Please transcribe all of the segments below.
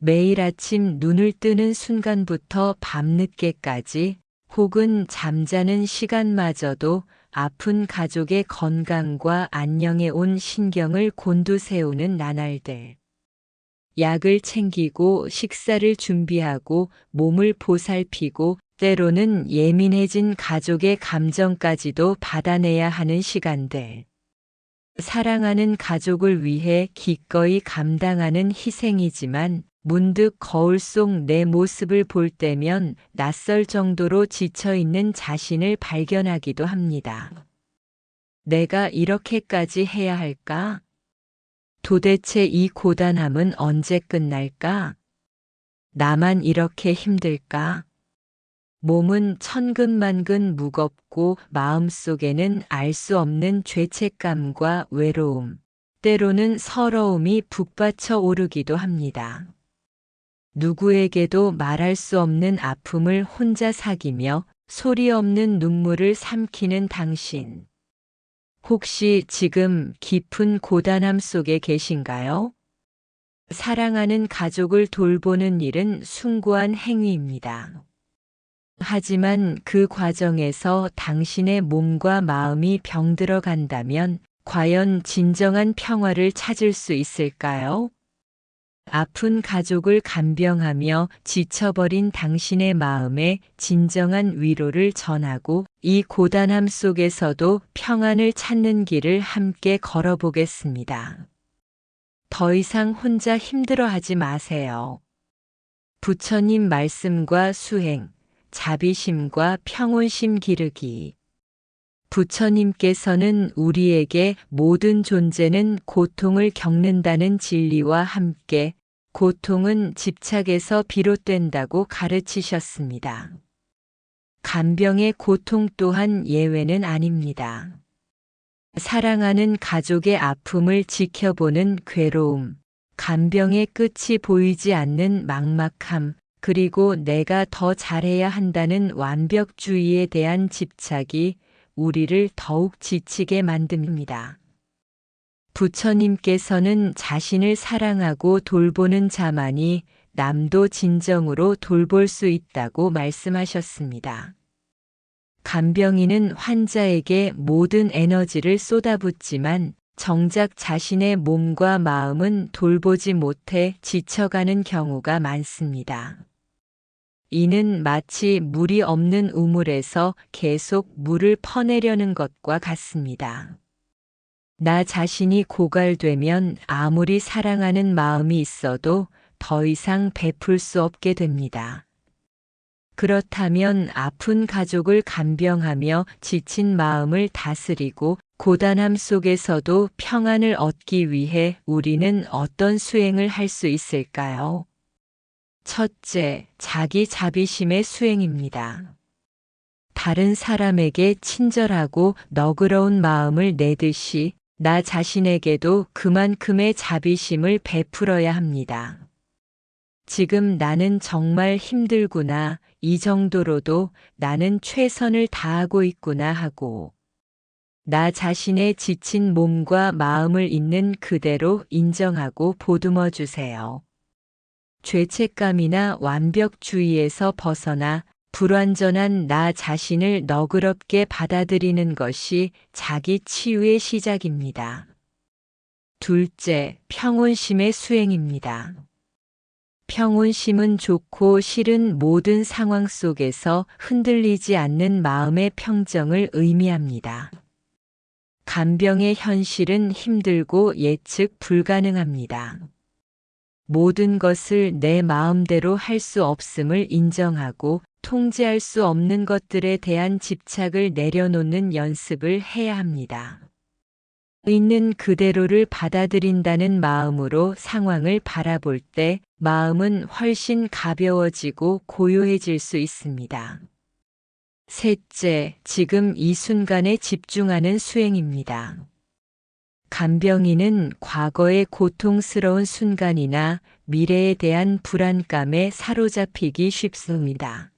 매일 아침 눈을 뜨는 순간부터 밤늦게까지 혹은 잠자는 시간마저도 아픈 가족의 건강과 안녕에 온 신경을 곤두세우는 나날들. 약을 챙기고 식사를 준비하고 몸을 보살피고 때로는 예민해진 가족의 감정까지도 받아내야 하는 시간들. 사랑하는 가족을 위해 기꺼이 감당하는 희생이지만 문득 거울 속 내 모습을 볼 때면 낯설 정도로 지쳐 있는 자신을 발견하기도 합니다. 내가 이렇게까지 해야 할까? 도대체 이 고단함은 언제 끝날까? 나만 이렇게 힘들까? 몸은 천근만근 무겁고 마음속에는 알 수 없는 죄책감과 외로움, 때로는 서러움이 북받쳐 오르기도 합니다. 누구에게도 말할 수 없는 아픔을 혼자 사귀며 소리 없는 눈물을 삼키는 당신. 혹시 지금 깊은 고단함 속에 계신가요? 사랑하는 가족을 돌보는 일은 숭고한 행위입니다. 하지만 그 과정에서 당신의 몸과 마음이 병들어 간다면 과연 진정한 평화를 찾을 수 있을까요? 아픈 가족을 간병하며 지쳐버린 당신의 마음에 진정한 위로를 전하고 이 고단함 속에서도 평안을 찾는 길을 함께 걸어보겠습니다. 더 이상 혼자 힘들어하지 마세요. 부처님 말씀과 수행, 자비심과 평온심 기르기. 부처님께서는 우리에게 모든 존재는 고통을 겪는다는 진리와 함께 고통은 집착에서 비롯된다고 가르치셨습니다. 간병의 고통 또한 예외는 아닙니다. 사랑하는 가족의 아픔을 지켜보는 괴로움, 간병의 끝이 보이지 않는 막막함, 그리고 내가 더 잘해야 한다는 완벽주의에 대한 집착이 우리를 더욱 지치게 만듭니다. 부처님께서는 자신을 사랑하고 돌보는 자만이 남도 진정으로 돌볼 수 있다고 말씀하셨습니다. 간병인은 환자에게 모든 에너지를 쏟아붓지만 정작 자신의 몸과 마음은 돌보지 못해 지쳐가는 경우가 많습니다. 이는 마치 물이 없는 우물에서 계속 물을 퍼내려는 것과 같습니다. 나 자신이 고갈되면 아무리 사랑하는 마음이 있어도 더 이상 베풀 수 없게 됩니다. 그렇다면 아픈 가족을 간병하며 지친 마음을 다스리고 고단함 속에서도 평안을 얻기 위해 우리는 어떤 수행을 할 수 있을까요? 첫째, 자기 자비심의 수행입니다. 다른 사람에게 친절하고 너그러운 마음을 내듯이 나 자신에게도 그만큼의 자비심을 베풀어야 합니다. 지금 나는 정말 힘들구나. 이 정도로도 나는 최선을 다하고 있구나 하고 나 자신의 지친 몸과 마음을 있는 그대로 인정하고 보듬어 주세요. 죄책감이나 완벽주의에서 벗어나 불완전한 나 자신을 너그럽게 받아들이는 것이 자기 치유의 시작입니다. 둘째, 평온심의 수행입니다. 평온심은 좋고 싫은 모든 상황 속에서 흔들리지 않는 마음의 평정을 의미합니다. 간병의 현실은 힘들고 예측 불가능합니다. 모든 것을 내 마음대로 할 수 없음을 인정하고 통제할 수 없는 것들에 대한 집착을 내려놓는 연습을 해야 합니다. 있는 그대로를 받아들인다는 마음으로 상황을 바라볼 때 마음은 훨씬 가벼워지고 고요해질 수 있습니다. 셋째, 지금 이 순간에 집중하는 수행입니다. 간병인은 과거의 고통스러운 순간이나 미래에 대한 불안감에 사로잡히기 쉽습니다.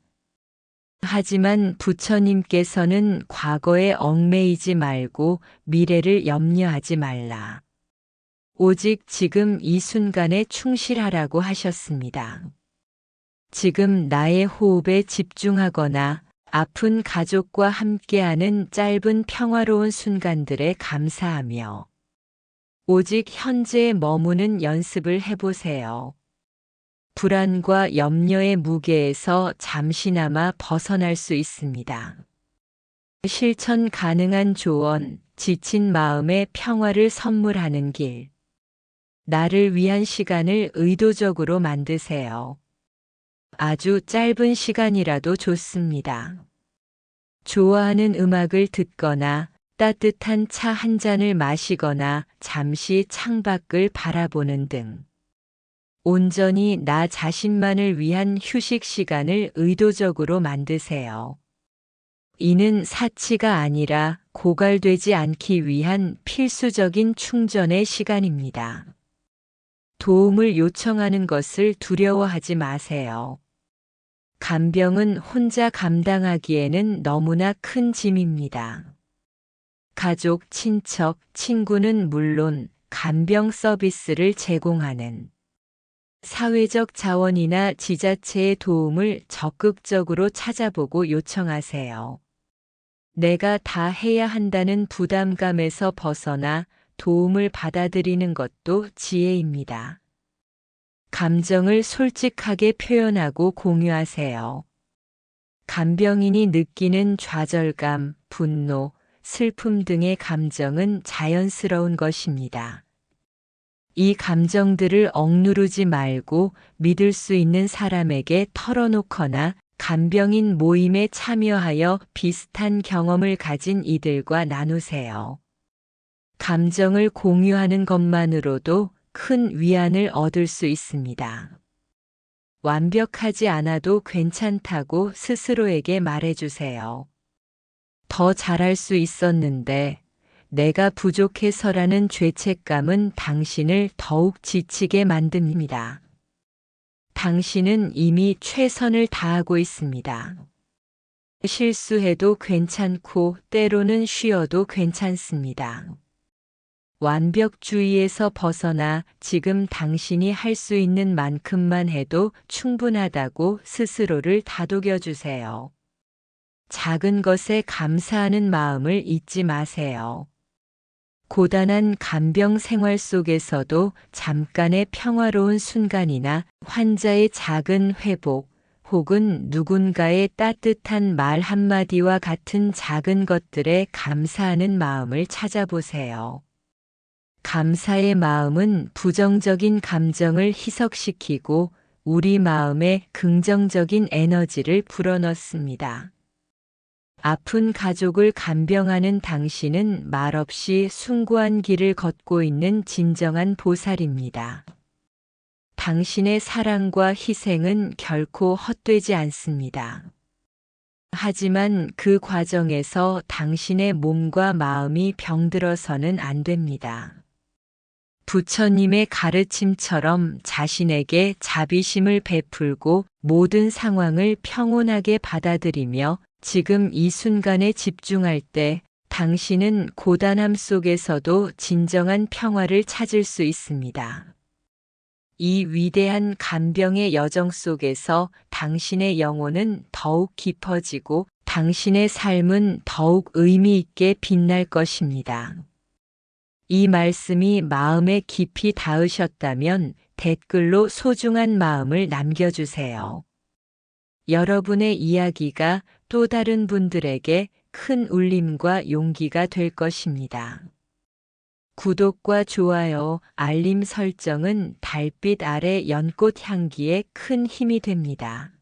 하지만 부처님께서는 과거에 얽매이지 말고 미래를 염려하지 말라. 오직 지금 이 순간에 충실하라고 하셨습니다. 지금 나의 호흡에 집중하거나 아픈 가족과 함께하는 짧은 평화로운 순간들에 감사하며 오직 현재에 머무는 연습을 해보세요. 불안과 염려의 무게에서 잠시나마 벗어날 수 있습니다. 실천 가능한 조언, 지친 마음의 평화를 선물하는 길. 나를 위한 시간을 의도적으로 만드세요. 아주 짧은 시간이라도 좋습니다. 좋아하는 음악을 듣거나 따뜻한 차 한 잔을 마시거나 잠시 창밖을 바라보는 등 온전히 나 자신만을 위한 휴식 시간을 의도적으로 만드세요. 이는 사치가 아니라 고갈되지 않기 위한 필수적인 충전의 시간입니다. 도움을 요청하는 것을 두려워하지 마세요. 간병은 혼자 감당하기에는 너무나 큰 짐입니다. 가족, 친척, 친구는 물론 간병 서비스를 제공하는 사회적 자원이나 지자체의 도움을 적극적으로 찾아보고 요청하세요. 내가 다 해야 한다는 부담감에서 벗어나 도움을 받아들이는 것도 지혜입니다. 감정을 솔직하게 표현하고 공유하세요. 간병인이 느끼는 좌절감, 분노, 슬픔 등의 감정은 자연스러운 것입니다. 이 감정들을 억누르지 말고 믿을 수 있는 사람에게 털어놓거나 간병인 모임에 참여하여 비슷한 경험을 가진 이들과 나누세요. 감정을 공유하는 것만으로도 큰 위안을 얻을 수 있습니다. 완벽하지 않아도 괜찮다고 스스로에게 말해주세요. 더 잘할 수 있었는데 내가 부족해서라는 죄책감은 당신을 더욱 지치게 만듭니다. 당신은 이미 최선을 다하고 있습니다. 실수해도 괜찮고 때로는 쉬어도 괜찮습니다. 완벽주의에서 벗어나 지금 당신이 할 수 있는 만큼만 해도 충분하다고 스스로를 다독여 주세요. 작은 것에 감사하는 마음을 잊지 마세요. 고단한 간병 생활 속에서도 잠깐의 평화로운 순간이나 환자의 작은 회복 혹은 누군가의 따뜻한 말 한마디와 같은 작은 것들에 감사하는 마음을 찾아보세요. 감사의 마음은 부정적인 감정을 희석시키고 우리 마음에 긍정적인 에너지를 불어넣습니다. 아픈 가족을 간병하는 당신은 말없이 숭고한 길을 걷고 있는 진정한 보살입니다. 당신의 사랑과 희생은 결코 헛되지 않습니다. 하지만 그 과정에서 당신의 몸과 마음이 병들어서는 안 됩니다. 부처님의 가르침처럼 자신에게 자비심을 베풀고 모든 상황을 평온하게 받아들이며 지금 이 순간에 집중할 때 당신은 고단함 속에서도 진정한 평화를 찾을 수 있습니다. 이 위대한 간병의 여정 속에서 당신의 영혼은 더욱 깊어지고 당신의 삶은 더욱 의미 있게 빛날 것입니다. 이 말씀이 마음에 깊이 닿으셨다면 댓글로 소중한 마음을 남겨주세요. 여러분의 이야기가 또 다른 분들에게 큰 울림과 용기가 될 것입니다. 구독과 좋아요, 알림 설정은 달빛 아래 연꽃 향기에 큰 힘이 됩니다.